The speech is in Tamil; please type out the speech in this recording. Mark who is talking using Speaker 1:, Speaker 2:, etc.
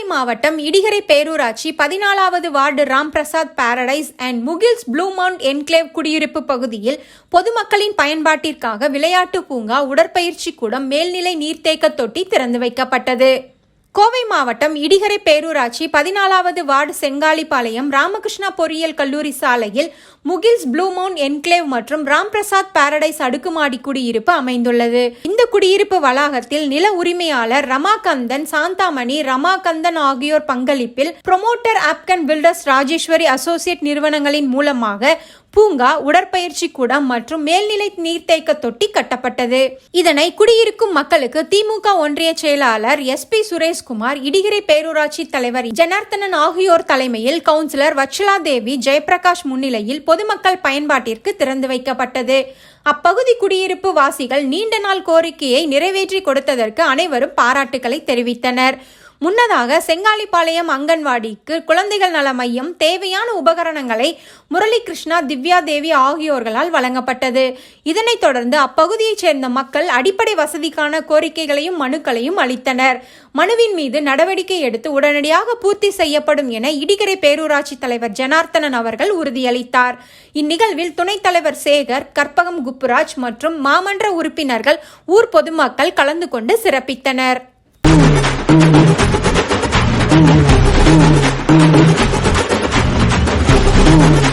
Speaker 1: மாவட்டம் இடிகரை பேரூராட்சி பதினாலாவது ward Ramprasad paradise and Mukils blue mount enclave குடியிருப்பு பகுதியில் பொதுமக்களின் பயன்பாட்டிற்காக விளையாட்டு பூங்கா உடற்பயிற்சி கூடம் மேல்நிலை நீர்த்தேக்க தொட்டி திறந்து வைக்கப்பட்டது. கோவை மாவட்டம் இடிகரை பேரூராட்சி பதினாலாவது வார்டு செங்காலிபாளையம் ராமகிருஷ்ணா பொறியியல் கல்லூரி சாலையில் முகில்ஸ் ப்ளூமோன் என்க்ளேவ் மற்றும் ராம்பிரசாத் பாரடைஸ் அடுக்குமாடி குடியிருப்பு அமைந்துள்ளது. இந்த குடியிருப்பு வளாகத்தில் நில உரிமையாளர் ரமாகந்தன் சாந்தாமணி ரமாகந்தன் ஆகியோர் பங்களிப்பில் ப்ரொமோட்டர் ஆப்கன் பில்டர்ஸ் ராஜேஸ்வரி அசோசியேட் நிறுவனங்களின் மூலமாக பூங்கா உடற்பயிற்சி கூடம் மற்றும் மேல்நிலை நீர்த்தேக்க தொட்டி கட்டப்பட்டது. இதனை குடியிருக்கும் மக்களுக்கு திமுக ஒன்றிய செயலாளர் எஸ் பி சுரேஷ்குமார் இடிகிரை பேரூராட்சி தலைவர் ஜனார்த்தனன் ஆகியோர் தலைமையில் கவுன்சிலர் வச்சலா தேவி ஜெயபிரகாஷ் முன்னிலையில் பொதுமக்கள் பயன்பாட்டிற்கு திறந்து வைக்கப்பட்டது. அப்பகுதி குடியிருப்பு வாசிகள் நீண்ட நாள் கோரிக்கையை நிறைவேற்றி கொடுத்ததற்கு அனைவரும் பாராட்டுகளை தெரிவித்தனர். முன்னதாக செங்காலிப்பாளையம் அங்கன்வாடிக்கு குழந்தைகள் நல மையம் தேவையான உபகரணங்களை முரளி கிருஷ்ணா திவ்யா தேவி ஆகியோர்களால் வழங்கப்பட்டது. இதனைத் தொடர்ந்து அப்பகுதியைச் சேர்ந்த மக்கள் அடிப்படை வசதிக்கான கோரிக்கைகளையும் மனுக்களையும் அளித்தனர். மனுவின் மீது நடவடிக்கை எடுத்து உடனடியாக பூர்த்தி செய்யப்படும் என இடிகரை பேரூராட்சி தலைவர் ஜனார்த்தனன் அவர்கள் உறுதியளித்தார். இந்நிகழ்வில் துணைத் தலைவர் சேகர் கற்பகம் குப்புராஜ் மற்றும் மாமன்ற உறுப்பினர்கள் ஊர் பொதுமக்கள் கலந்து கொண்டு சிறப்பித்தனர். Thank you.